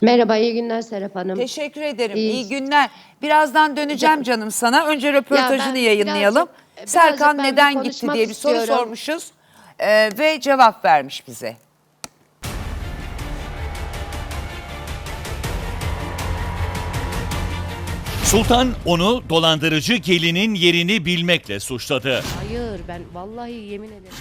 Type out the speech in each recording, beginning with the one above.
Merhaba, iyi günler Serap Hanım. Teşekkür ederim. İyi. İyi günler. Birazdan döneceğim canım sana. Önce röportajını ben yayınlayalım. birazcık- birazcık Serkan ben bir neden gitti konuşmak diye bir soru istiyorum. sormuşuz. Ee, ve cevap vermiş bize. Sultan onu dolandırıcı gelinin yerini bilmekle suçladı. Hayır, ben vallahi yemin ederim.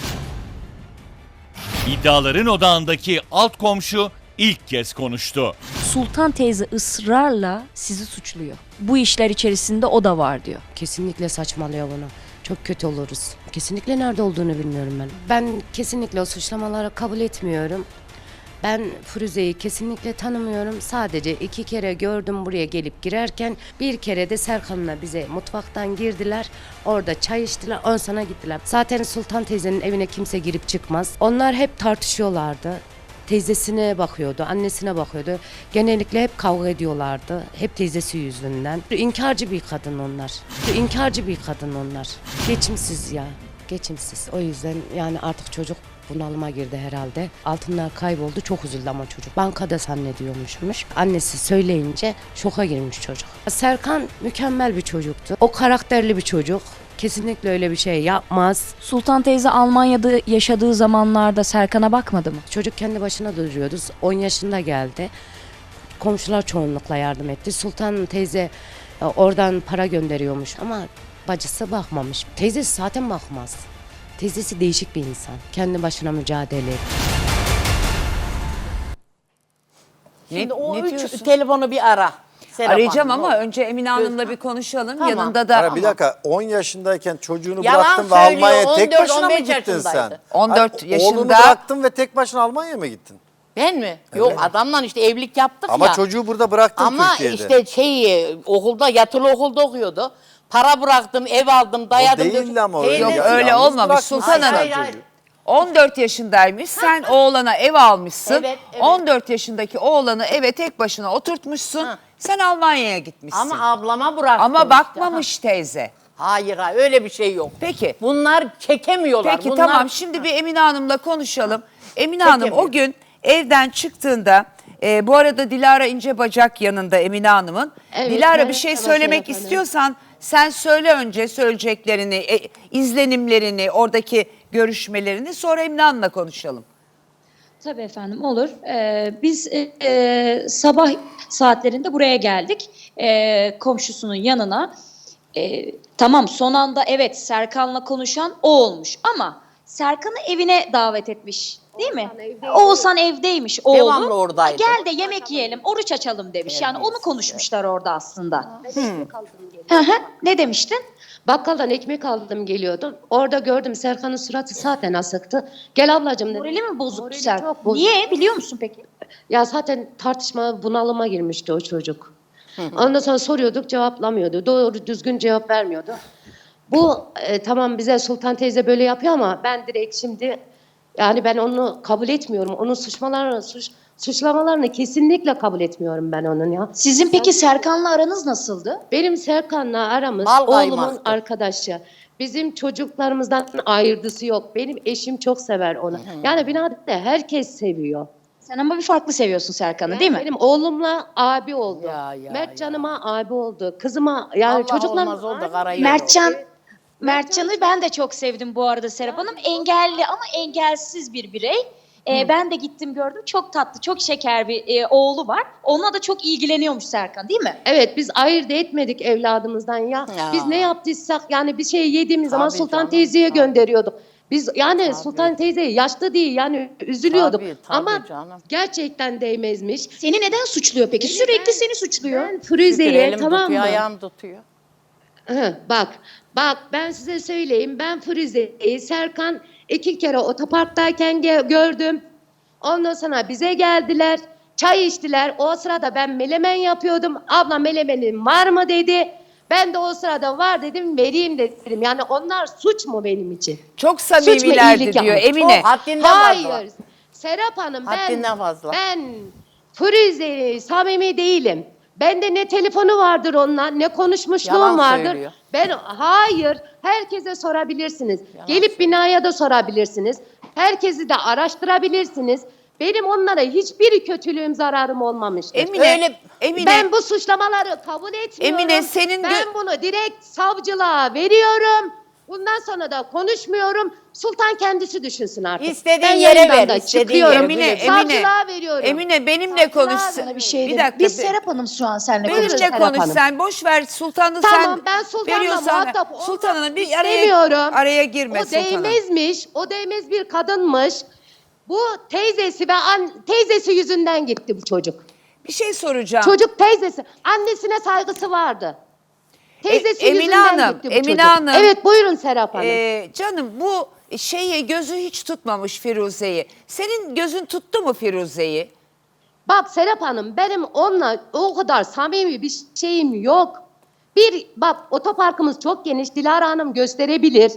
İddiaların odağındaki alt komşu ilk kez konuştu. Sultan teyze ısrarla sizi suçluyor. Bu işler içerisinde o da var diyor. Kesinlikle saçmalıyor bunu. Çok kötü oluruz. Kesinlikle nerede olduğunu bilmiyorum ben. Ben kesinlikle o suçlamaları kabul etmiyorum. Ben Firuze'yi kesinlikle tanımıyorum. Sadece iki kere gördüm buraya gelip girerken. Bir kere de Serkan'la bize mutfaktan girdiler. Orada çay içtiler. On sana gittiler. Zaten Sultan teyzenin evine kimse girip çıkmaz. Onlar hep tartışıyorlardı. Teyzesine bakıyordu, annesine bakıyordu. Genellikle hep kavga ediyorlardı. Hep teyzesi yüzünden. İnkarcı bir kadın onlar. İnkarcı bir kadın onlar. Geçimsiz ya. Geçimsiz. O yüzden yani artık çocuk bunalıma girdi herhalde. Altınlar kayboldu. Çok üzüldü ama çocuk. Bankada zannediyormuşmuş. Annesi söyleyince şoka girmiş çocuk. Serkan mükemmel bir çocuktu. O karakterli bir çocuk. Kesinlikle öyle bir şey yapmaz. Sultan teyze Almanya'da yaşadığı zamanlarda Serkan'a bakmadı mı? Çocuk kendi başına duruyordu. 10 yaşında geldi. Komşular çoğunlukla yardım etti. Sultan teyze e, oradan para gönderiyormuş ama bacısı bakmamış. Teyzesi zaten bakmaz. Teyzesi değişik bir insan. Kendi başına mücadele etti. Şimdi Ne- o ne üç diyorsun? telefonu bir ara. Serap Arayacağım Hanım, ama o. önce Emine Hanım'la bir konuşalım. Tamam. Yanında da Ara bir dakika 10 yaşındayken çocuğunu Yalan bıraktın ve söylüyor, Almanya'ya tek 14, başına mı 15 gittin sen? yaşındaydı. 14 Hayır, yaşında. Oğlunu bıraktın ve tek başına Almanya'ya mı gittin? Ben mi? Yok adamla işte evlilik yaptık Ama ya. çocuğu burada bıraktın Ama Türkiye'de. işte şey okulda yatılı okulda okuyordu. Para bıraktım, ev aldım, dayadım. değildi döşedim. ama öyle. Yok öyle yalnız olmamış Sultan Hanım. hayır, hayır. 14 yaşındaymış. Sen oğlana ev almışsın. Evet, evet. 14 yaşındaki oğlanı eve tek başına oturtmuşsun. Ha. Sen Almanya'ya gitmişsin. Ama Ama, ablama bıraktım. işte. bakmamış teyze. Hayır hayır öyle bir şey yok. Peki. Bunlar çekemiyorlar. Peki Bunlar... tamam şimdi bir Emine Hanım'la konuşalım. Emine Hanım o gün evden çıktığında e, bu arada Dilara İnce Bacak yanında Emine Hanım'ın. Evet, Dilara bir şey söylemek Hanım. istiyorsan sen söyle önce söyleyeceklerini, e, izlenimlerini, oradaki görüşmelerini sonra Emine Hanım'la konuşalım. Tabii efendim olur. Ee, biz e, e, sabah saatlerinde buraya geldik e, komşusunun yanına. E, tamam son anda evet Serkan'la konuşan o olmuş ama Serkan'ı evine davet etmiş değil mi? Oğuzhan evdeymiş oğlu. Devamlı oradaydı. Gel de yemek yiyelim, oruç açalım demiş. Yani onu konuşmuşlar orada aslında. Hı hı. Ne demiştin? Bakkaldan ekmek aldım geliyordum. Orada gördüm Serkan'ın suratı zaten asıktı. Gel ablacığım dedim. Morali mi bozuktu Morali Serkan? çok bozuk. Niye biliyor musun peki? Ya zaten tartışma bunalıma girmişti o çocuk. Ondan sonra soruyorduk cevaplamıyordu. Doğru düzgün cevap vermiyordu. Bu e, tamam bize Sultan teyze böyle yapıyor ama ben direkt şimdi yani ben onu kabul etmiyorum. Onun suçmalarını suç, suçlamalarını kesinlikle kabul etmiyorum ben onun ya. Sizin peki Serkan'la aranız nasıldı? Benim Serkan'la aramız Bal oğlumun kaymaktı. arkadaşı. Bizim çocuklarımızdan ayrıdısı yok. Benim eşim çok sever onu. Yani binada herkes seviyor. Sen ama bir farklı seviyorsun Serkan'ı değil mi? Benim oğlumla abi oldu. Ya, ya, Mertcan'ıma abi oldu. Kızıma yani Allah çocuklar olmaz oldu karayı. Mertcan Mertcan'ı ben de çok sevdim bu arada Serap Hanım. Engelli ama engelsiz bir birey. Ee, ben de gittim gördüm. Çok tatlı, çok şeker bir e, oğlu var. Onunla da çok ilgileniyormuş Serkan değil mi? Evet biz ayırt etmedik evladımızdan ya. Ya. Biz ne yaptıysak yani bir şey yediğimiz zaman Tabii Sultan canım, teyzeye tabii. gönderiyorduk. Biz yani Sultan teyze yaşlı değil yani üzülüyorduk. Tabii, tabii Ama canım. gerçekten değmezmiş. Seni neden suçluyor peki? Sürekli seni suçluyor. Ben elim tamam tutuyor, mı? ayağım tutuyor. Bak, bak ben size söyleyeyim. Ben Firuze'yi Serkan iki kere otoparktayken gördüm. Ondan sonra bize geldiler. Çay içtiler. O sırada ben melemen yapıyordum. Abla melemenin var mı dedi. Ben de o sırada var dedim vereyim dedim. Yani onlar suç mu benim için? Çok samimilerdi diyor yapmak? Emine. Çok haddinden Hayır. fazla. Serap Hanım ben Haddinden fazla. ben Firuze samimi değilim. Bende ne telefonu vardır onunla ne konuşmuşluğum Yalan vardır. söylüyor. Ben hayır herkese sorabilirsiniz. Gelip binaya da sorabilirsiniz. Herkesi de araştırabilirsiniz. Benim onlara hiçbir kötülüğüm, zararım olmamıştır. Emine, Öyle- Emine, Ben bu suçlamaları kabul etmiyorum. Emine, senin ben bunu direkt savcılığa veriyorum. Bundan sonra da konuşmuyorum. Sultan kendisi düşünsün artık. İstediğin ben yere ver, da çıkıyorum. Emine, Emine. Savcılığa veriyorum. Emine benimle konuş. Bir şey bir dakika. Biz Serap Hanım şu an seninle konuşacağız. Benimle konuş sen boş ver Sultan'ı Tamam sen ben Sultan'la muhatap olmak Sultan Hanım bir araya, araya girme O Hanım. değmezmiş, o değmez bir kadınmış. Bu teyzesi ve an, teyzesi yüzünden gitti bu çocuk. Bir şey soracağım. Çocuk teyzesi, annesine saygısı vardı. Teyzesi E, Emine yüzünden Hanım, gitti bu Emine çocuk. Hanım. Evet buyurun Serap Hanım. Ee, canım bu şeyi gözü hiç tutmamış Firuze'yi. Senin gözün tuttu mu Firuze'yi? Bak Serap Hanım benim onunla o kadar samimi bir şeyim yok. Bir bak otoparkımız çok geniş Dilara Hanım gösterebilir.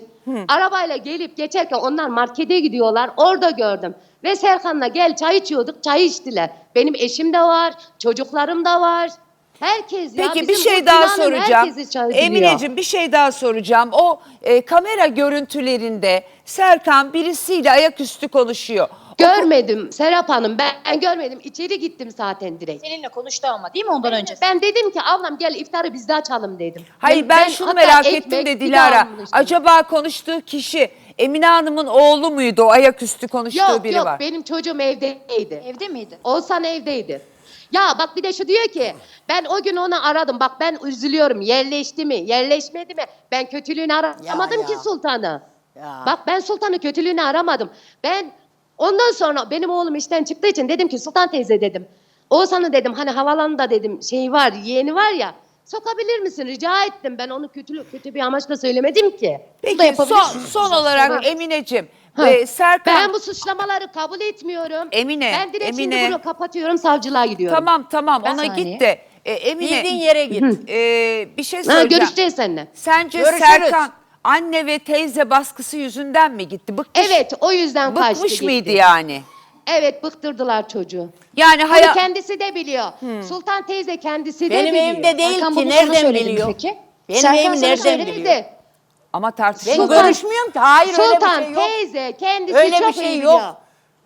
Arabayla gelip geçerken onlar markete gidiyorlar orada gördüm. Ve Serkan'la gel çay içiyorduk çay içtiler. Benim eşim de var çocuklarım da var. Herkes ya Peki bir bizim şey bu daha soracağım. herkesi çay biliyor. Emineciğim bir şey daha soracağım. O e, kamera görüntülerinde Serkan birisiyle ayaküstü konuşuyor. Görmedim Serap Hanım ben, ben görmedim içeri gittim zaten direkt. Seninle konuştu ama değil mi ondan önce? Ben dedim ki ablam gel iftarı bizde açalım dedim. Hayır ben, şunu hatta merak ekmek, ettim de bir Dilara. daha almıştım. Acaba konuştuğu kişi Emine Hanım'ın oğlu muydu? O ayaküstü konuştuğu Yok biri yok var. benim çocuğum evdeydi. Evde miydi? Oğuzhan evdeydi. Ya bak bir de şu diyor ki ben o gün onu aradım. Bak ben üzülüyorum. Yerleşti mi? Yerleşmedi mi? Ben kötülüğünü aramadım Ya, ki ya. Sultan'ı. Ya. Bak ben Sultan'ı kötülüğünü aramadım. Ben ondan sonra benim oğlum işten çıktığı için dedim ki Sultan teyze dedim. Oğuzhan'ı dedim hani havalanında dedim şey var yeğeni var ya. Sokabilir misin? Rica ettim. Ben onu kötü, kötü bir amaçla söylemedim ki. Peki son, son olarak Emineciğim. Ha. e, Serkan Ben bu suçlamaları kabul etmiyorum. Emine, Ben direkt Emine. şimdi bunu kapatıyorum savcılığa gidiyorum. Tamam tamam ona saniye. git de. E, Emine Bildiğin yere git. e, bir şey Ha, söyleyeceğim. görüşeceğiz seninle. Sence Görüşürüz. Serkan anne ve teyze baskısı yüzünden mi gitti? Bıkmış, Evet o yüzden kaçtı bıkmış gitti. mıydı yani? Evet bıktırdılar çocuğu. Yani Bunu hayal kendisi de biliyor. Sultan teyze kendisi de Benim biliyor. evimde değil Serkan ki bunu sana nereden söyledi mi biliyor? peki? Benim Serkan evim sana nereden söyledi. biliyor? Ama tartışılır. Sultan- görüşmüyorum ki. Hayır öyle Sultan bir şey yok. teyze kendisi Öyle çok bir şey iyi yok.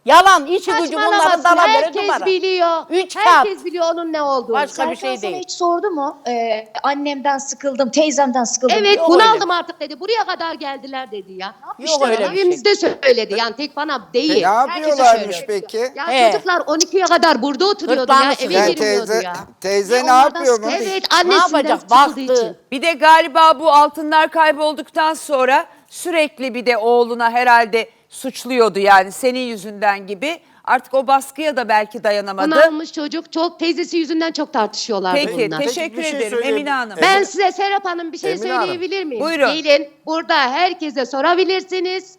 Yalan, içi gücü bunların Saçmalamasın. dala Herkes numara. biliyor. Üç Herkes kat. biliyor onun ne olduğunu. Başka bir Serkan şey sana değil. hiç sordu mu? Ee, annemden sıkıldım, teyzemden sıkıldım. Evet Yok bunu öyle. aldım artık dedi. Buraya kadar geldiler dedi ya. Yok öyle bir şey. Evimizde söyledi yani tek bana değil. Ne yapıyorlarmış peki? Ya He. çocuklar 12'ye kadar burada oturuyordu ya Gırtlağını eve sıkıyor. girmiyordu teyze, ya. teyze ne onlardan yapıyormuş? Evet Ne annesinden yapacak? sıkıldığı Baktı. için. Bir de galiba bu altınlar kaybolduktan sonra sürekli bir de oğluna herhalde suçluyordu yani senin yüzünden gibi. Artık o baskıya da belki dayanamadı. Bunalmış çocuk çok teyzesi yüzünden çok tartışıyorlardı Peki bunlar. teşekkür bir şey ederim söyleyeyim. Emine Hanım. Ben size Serap Hanım bir şey Emine Hanım. söyleyebilir miyim? Buyurun. Gelin burada herkese sorabilirsiniz.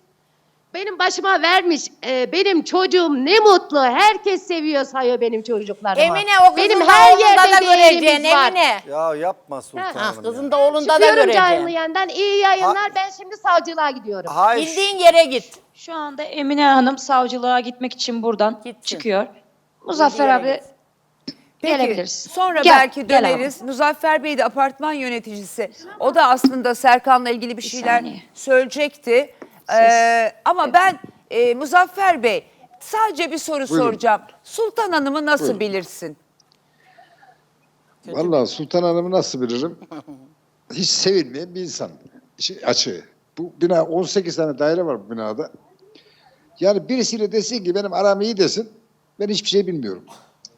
Benim başıma vermiş e, benim çocuğum ne mutlu. Herkes seviyor sayıyor benim çocuklarımı. Emine o kızın benim da her yerde da bir göreceksin evimiz var. Emine. Ya yapma Sultan Ha, Ah Hanım kızın ya. da oğlunda da Çıkıyorum canlı göreceksin. yandan. İyi yayınlar. Ben şimdi savcılığa gidiyorum. Hayır. Bildiğin yere git. Şu anda Emine Hanım savcılığa gitmek için buradan Gitsin. çıkıyor. Muzaffer abi Peki, gelebiliriz. Sonra Gel, belki gel abi. döneriz. Muzaffer Bey de apartman yöneticisi. O da aslında Serkan'la ilgili bir şeyler saniye. söyleyecekti. Ee, ama ben e, Muzaffer Bey sadece bir soru soracağım. Sultan Hanım'ı nasıl bilirsin? Vallahi Sultan Hanım'ı nasıl bilirim? Hiç sevilmeyen bir insan. İşi açığı. Bu bina 18 tane daire var bu binada. Yani birisiyle desin ki benim aram iyi desin. Ben hiçbir şey bilmiyorum.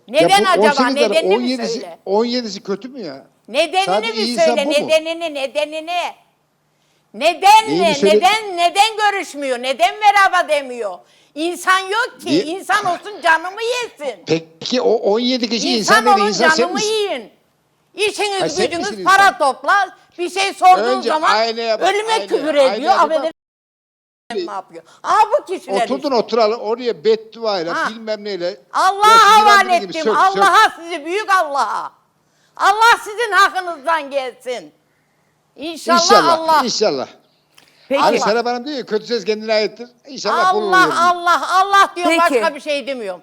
Neden bu acaba? 18 tane, Nedenini mi 17'si söyle? 17'si kötü mü ya? Nedenini Sadece mi iyi insan söyle? bu mu? Nedenini, nedenini. Neden ne? söyle- Neden neden görüşmüyor? Neden merhaba demiyor? İnsan yok ki. Niye? İnsan olsun canımı yesin. Peki o 17 kişi insan, İnsan olun insan sen canımı misin? yiyin. İşiniz Ay, sen gücünüz para insan? topla. Bir şey sorduğun Önce zaman aynaya bak, ölüme aynaya, küfür ediyor. Affedersin ne yapıyor? Aa bu kişiler Oturdun işte. oturalım oraya bedduayla Ha. bilmem neyle. Allah'a havale ettim. Allah'a sizi büyük Allah'a. Allah sizin hakkınızdan gelsin. İnşallah, İnşallah, Allah. inşallah. Peki. Hani Serap Hanım diyor ya kötü ses kendine aittir. İnşallah bulur Allah yerine. Allah Allah diyorum Peki. başka bir şey demiyorum.